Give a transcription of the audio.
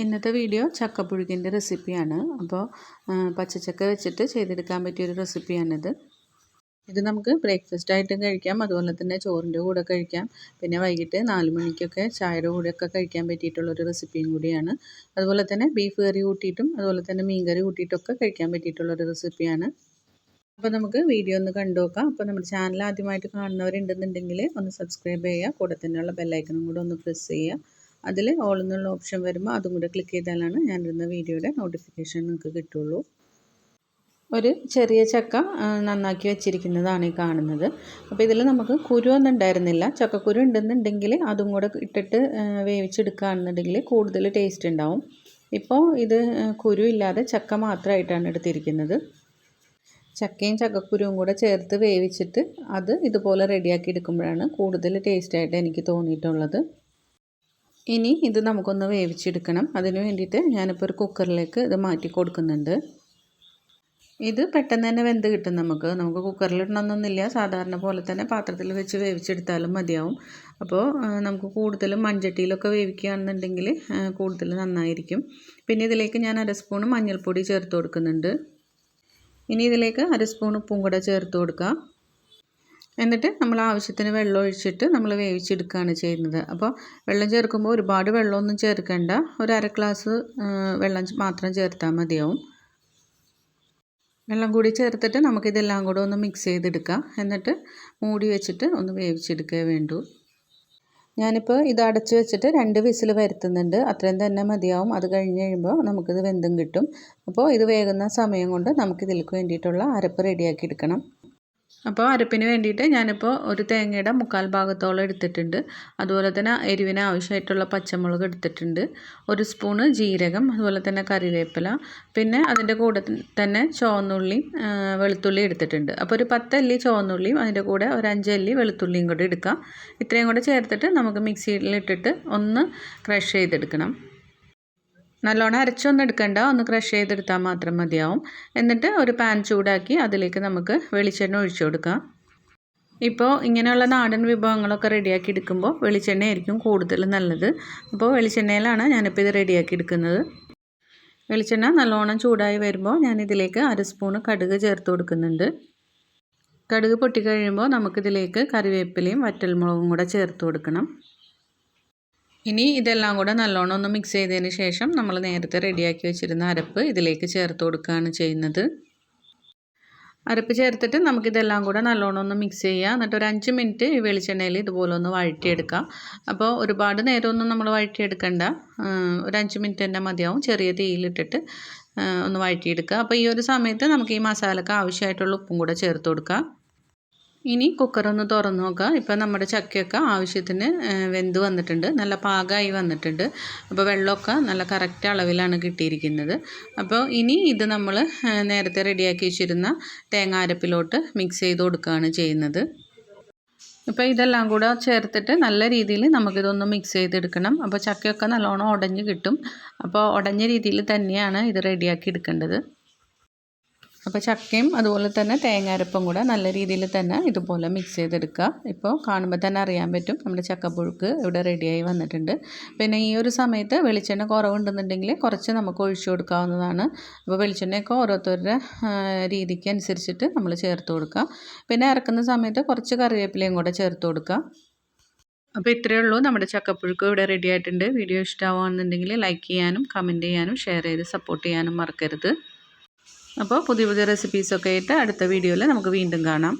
ഇന്നത്തെ വീഡിയോ ചക്കപ്പുഴുക്കിന്റെ റെസിപ്പിയാണ്. അപ്പോൾ പച്ചച്ചക്ക വെച്ചിട്ട് ചെയ്തെടുക്കാൻ പറ്റിയൊരു റെസിപ്പിയാണിത്. ഇത് നമുക്ക് ബ്രേക്ക്ഫാസ്റ്റ് ആയിട്ടും കഴിക്കാം അതുപോലെ തന്നെ ചോറിന്റെ കൂടെ കഴിക്കാം. പിന്നെ വൈകിട്ട് നാല് മണിക്കൊക്കെ ചായയുടെ കൂടെയൊക്കെ കഴിക്കാൻ പറ്റിയിട്ടുള്ളൊരു റെസിപ്പിയും കൂടിയാണ്. അതുപോലെ തന്നെ ബീഫ് കറി കൂട്ടിയിട്ടും അതുപോലെ തന്നെ മീൻ കറി കൂട്ടിയിട്ടൊക്കെ കഴിക്കാൻ പറ്റിയിട്ടുള്ളൊരു റെസിപ്പിയാണ്. അപ്പോൾ നമുക്ക് വീഡിയോ ഒന്ന് കണ്ടു നോക്കാം. അപ്പോൾ നമ്മുടെ ചാനൽ ആദ്യമായിട്ട് കാണുന്നവരുണ്ടെന്നുണ്ടെങ്കിൽ ഒന്ന് സബ്സ്ക്രൈബ് ചെയ്യുക കൂടെ തന്നെയുള്ള ബെല്ലൈക്കണും കൂടെ ഒന്ന് പ്രസ് ചെയ്യുക. അതിൽ ഓൾ എന്നുള്ള ഓപ്ഷൻ വരുമ്പോൾ അതും കൂടെ ക്ലിക്ക് ചെയ്താലാണ് ഞാനിരുന്ന വീഡിയോയുടെ നോട്ടിഫിക്കേഷൻ നിങ്ങൾക്ക് കിട്ടുള്ളൂ. ഒരു ചെറിയ ചക്ക നന്നാക്കി വെച്ചിരിക്കുന്നതാണ് ഈ കാണുന്നത്. അപ്പോൾ ഇതിൽ നമുക്ക് കുരുവൊന്നും ഉണ്ടായിരുന്നില്ല. ചക്കക്കുരു ഉണ്ടെന്നുണ്ടെങ്കിൽ അതും കൂടെ ഇട്ടിട്ട് വേവിച്ചെടുക്കുകയാണെന്നുണ്ടെങ്കിൽ കൂടുതൽ ടേസ്റ്റ് ഉണ്ടാവും. ഇപ്പോൾ ഇത് കുരു ഇല്ലാതെ ചക്ക മാത്രമായിട്ടാണ് എടുത്തിരിക്കുന്നത്. ചക്കയും ചക്കക്കുരുവും കൂടെ ചേർത്ത് വേവിച്ചിട്ട് അത് ഇതുപോലെ റെഡിയാക്കി എടുക്കുമ്പോഴാണ് കൂടുതൽ ടേസ്റ്റായിട്ട് എനിക്ക് തോന്നിയിട്ടുള്ളത്. ഇനി ഇത് നമുക്കൊന്ന് വേവിച്ചെടുക്കണം. അതിന് വേണ്ടിയിട്ട് ഞാനിപ്പോൾ ഒരു കുക്കറിലേക്ക് ഇത് മാറ്റി കൊടുക്കുന്നുണ്ട്. ഇത് പെട്ടെന്ന് തന്നെ വെന്ത് കിട്ടും നമുക്ക്. നമുക്ക് കുക്കറിലിടണമെന്നൊന്നുമില്ല സാധാരണ പോലെ തന്നെ പാത്രത്തിൽ വെച്ച് വേവിച്ചെടുത്താലും മതിയാവും. അപ്പോൾ നമുക്ക് കൂടുതലും മൺചട്ടിയിലൊക്കെ വേവിക്കുകയാണെന്നുണ്ടെങ്കിൽ കൂടുതൽ നന്നായിരിക്കും. പിന്നെ ഇതിലേക്ക് ഞാൻ അര സ്പൂൺ മഞ്ഞൾപ്പൊടി ചേർത്ത് കൊടുക്കുന്നുണ്ട്. ഇനി ഇതിലേക്ക് അര സ്പൂൺ ഉപ്പും കൂടെ ചേർത്ത് കൊടുക്കാം. എന്നിട്ട് നമ്മൾ ആവശ്യത്തിന് വെള്ളം ഒഴിച്ചിട്ട് നമ്മൾ വേവിച്ചെടുക്കുകയാണ് ചെയ്യുന്നത്. അപ്പോൾ വെള്ളം ചേർക്കുമ്പോൾ ഒരുപാട് വെള്ളമൊന്നും ചേർക്കേണ്ട. ഒരു അര ഗ്ലാസ് വെള്ളം മാത്രം ചേർത്താൽ മതിയാവും. വെള്ളം കൂടി ചേർത്തിട്ട് നമുക്കിതെല്ലാം കൂടെ ഒന്ന് മിക്സ് ചെയ്തെടുക്കാം. എന്നിട്ട് മൂടി വെച്ചിട്ട് ഒന്ന് വേവിച്ചെടുക്കേ വേണ്ടൂ. ഞാനിപ്പോൾ ഇത് അടച്ചു വെച്ചിട്ട് രണ്ട് വിസിൽ വരുത്തുന്നുണ്ട്. അത്രയും തന്നെ മതിയാവും. അത് കഴിഞ്ഞ് കഴിയുമ്പോൾ നമുക്കിത് വെന്തും കിട്ടും. അപ്പോൾ ഇത് വേകുന്ന സമയം കൊണ്ട് നമുക്കിതിലേക്ക് വേണ്ടിയിട്ടുള്ള അരപ്പ് റെഡിയാക്കി എടുക്കണം. അപ്പോൾ അരപ്പിന് വേണ്ടിയിട്ട് ഞാനിപ്പോൾ ഒരു തേങ്ങയുടെ മുക്കാൽ ഭാഗത്തോളം എടുത്തിട്ടുണ്ട്. അതുപോലെ തന്നെ എരിവിന് ആവശ്യമായിട്ടുള്ള പച്ചമുളക് എടുത്തിട്ടുണ്ട്. ഒരു സ്പൂണ് ജീരകം അതുപോലെ തന്നെ കറിവേപ്പില പിന്നെ അതിന്റെ കൂടെ തന്നെ ചുവന്നുള്ളിയും വെളുത്തുള്ളി എടുത്തിട്ടുണ്ട്. അപ്പോൾ ഒരു പത്തല്ലി ചുവന്നുള്ളിയും അതിന്റെ കൂടെ ഒരു അഞ്ചല്ലി വെളുത്തുള്ളിയും കൂടി എടുക്കാം. ഇത്രയും കൂടെ ചേർത്തിട്ട് നമുക്ക് മിക്സിയിലിട്ടിട്ട് ഒന്ന് ക്രഷ് ചെയ്തെടുക്കണം. നല്ലോണം അരച്ചൊന്നും എടുക്കണ്ട. ഒന്ന് ക്രഷ് ചെയ്തെടുത്താൽ മാത്രം മതിയാവും. എന്നിട്ട് ഒരു പാൻ ചൂടാക്കി അതിലേക്ക് നമുക്ക് വെളിച്ചെണ്ണ ഒഴിച്ചു കൊടുക്കാം. ഇപ്പോൾ ഇങ്ങനെയുള്ള നാടൻ വിഭവങ്ങളൊക്കെ റെഡിയാക്കി എടുക്കുമ്പോൾ വെളിച്ചെണ്ണ ആയിരിക്കും കൂടുതൽ നല്ലത്. അപ്പോൾ വെളിച്ചെണ്ണയിലാണ് ഞാനിപ്പോൾ ഇത് റെഡിയാക്കി എടുക്കുന്നത്. വെളിച്ചെണ്ണ നല്ലോണം ചൂടായി വരുമ്പോൾ ഞാനിതിലേക്ക് അര സ്പൂണ് കടുക് ചേർത്ത് കൊടുക്കുന്നുണ്ട്. കടുക് പൊട്ടിക്കഴിയുമ്പോൾ നമുക്കിതിലേക്ക് കറിവേപ്പിലയും വറ്റൽമുളകും കൂടെ ചേർത്ത് കൊടുക്കണം. ഇനി ഇതെല്ലാം കൂടെ നല്ലോണം ഒന്ന് മിക്സ് ചെയ്തതിന് ശേഷം നമ്മൾ നേരത്തെ റെഡിയാക്കി വെച്ചിരുന്ന അരപ്പ് ഇതിലേക്ക് ചേർത്ത് കൊടുക്കുകയാണ് ചെയ്യുന്നത്. അരപ്പ് ചേർത്തിട്ട് നമുക്കിതെല്ലാം കൂടെ നല്ലോണം ഒന്ന് മിക്സ് ചെയ്യുക. എന്നിട്ട് ഒരു അഞ്ച് മിനിറ്റ് ഈ വെളിച്ചെണ്ണയിൽ ഇതുപോലെ ഒന്ന് വഴറ്റിയെടുക്കാം. അപ്പോൾ ഒരുപാട് നേരമൊന്നും നമ്മൾ വഴറ്റിയെടുക്കണ്ട. ഒരു അഞ്ച് മിനിറ്റ് തന്നെ മതിയാവും. ചെറിയ തീയിലിട്ടിട്ട് ഒന്ന് വഴറ്റിയെടുക്കുക. അപ്പോൾ ഈ ഒരു സമയത്ത് നമുക്ക് ഈ മസാലക്ക് ആവശ്യമായിട്ടുള്ള ഉപ്പും കൂടെ ചേർത്ത് കൊടുക്കാം. ഇനി കുക്കറൊന്ന് തുറന്ന് നോക്കാം. ഇപ്പോൾ നമ്മുടെ ചക്കയൊക്കെ ആവശ്യത്തിന് വെന്ത് വന്നിട്ടുണ്ട്. നല്ല പാകമായി വന്നിട്ടുണ്ട്. അപ്പോൾ വെള്ളമൊക്കെ നല്ല കറക്റ്റ് അളവിലാണ് കിട്ടിയിരിക്കുന്നത്. അപ്പോൾ ഇനി ഇത് നമ്മൾ നേരത്തെ റെഡിയാക്കി വെച്ചിരുന്ന തേങ്ങ അരപ്പിലോട്ട് മിക്സ് ചെയ്ത് കൊടുക്കുകയാണ് ചെയ്യുന്നത്. ഇപ്പോൾ ഇതെല്ലാം കൂടെ ചേർത്തിട്ട് നല്ല രീതിയിൽ നമുക്കിതൊന്ന് മിക്സ് ചെയ്തെടുക്കണം. അപ്പോൾ ചക്കയൊക്കെ നല്ലോണം ഉടഞ്ഞ് കിട്ടും. അപ്പോൾ ഉടഞ്ഞ രീതിയിൽ തന്നെയാണ് ഇത് റെഡിയാക്കി എടുക്കേണ്ടത്. അപ്പോൾ ചക്കയും അതുപോലെ തന്നെ തേങ്ങാരപ്പും കൂടെ നല്ല രീതിയിൽ തന്നെ ഇതുപോലെ മിക്സ് ചെയ്തെടുക്കുക. ഇപ്പോൾ കാണുമ്പോൾ തന്നെ അറിയാൻ പറ്റും നമ്മുടെ ചക്കപ്പുഴുക്ക് ഇവിടെ റെഡിയായി വന്നിട്ടുണ്ട്. പിന്നെ ഈ ഒരു സമയത്ത് വെളിച്ചെണ്ണ കുറവുണ്ടെന്നുണ്ടെങ്കിൽ കുറച്ച് നമുക്ക് ഒഴിച്ചു കൊടുക്കാവുന്നതാണ്. അപ്പോൾ വെളിച്ചെണ്ണയൊക്കെ ഓരോരുത്തരുടെ രീതിക്ക് അനുസരിച്ചിട്ട് നമ്മൾ ചേർത്ത് കൊടുക്കുക. പിന്നെ ഇറക്കുന്ന സമയത്ത് കുറച്ച് കറിവേപ്പിലയും കൂടെ ചേർത്ത് കൊടുക്കുക. അപ്പോൾ ഇത്രയേ ഉള്ളൂ. നമ്മുടെ ചക്കപ്പുഴുക്ക് ഇവിടെ റെഡി ആയിട്ടുണ്ട്. വീഡിയോ ഇഷ്ടമാവുകയാണെന്നുണ്ടെങ്കിൽ ലൈക്ക് ചെയ്യാനും കമന്റ് ചെയ്യാനും ഷെയർ ചെയ്ത് സപ്പോർട്ട് ചെയ്യാനും മറക്കരുത്. അപ്പോൾ പുതിയ പുതിയ റെസിപ്പീസൊക്കെ ആയിട്ട് അടുത്ത വീഡിയോയിൽ നമുക്ക് വീണ്ടും കാണാം.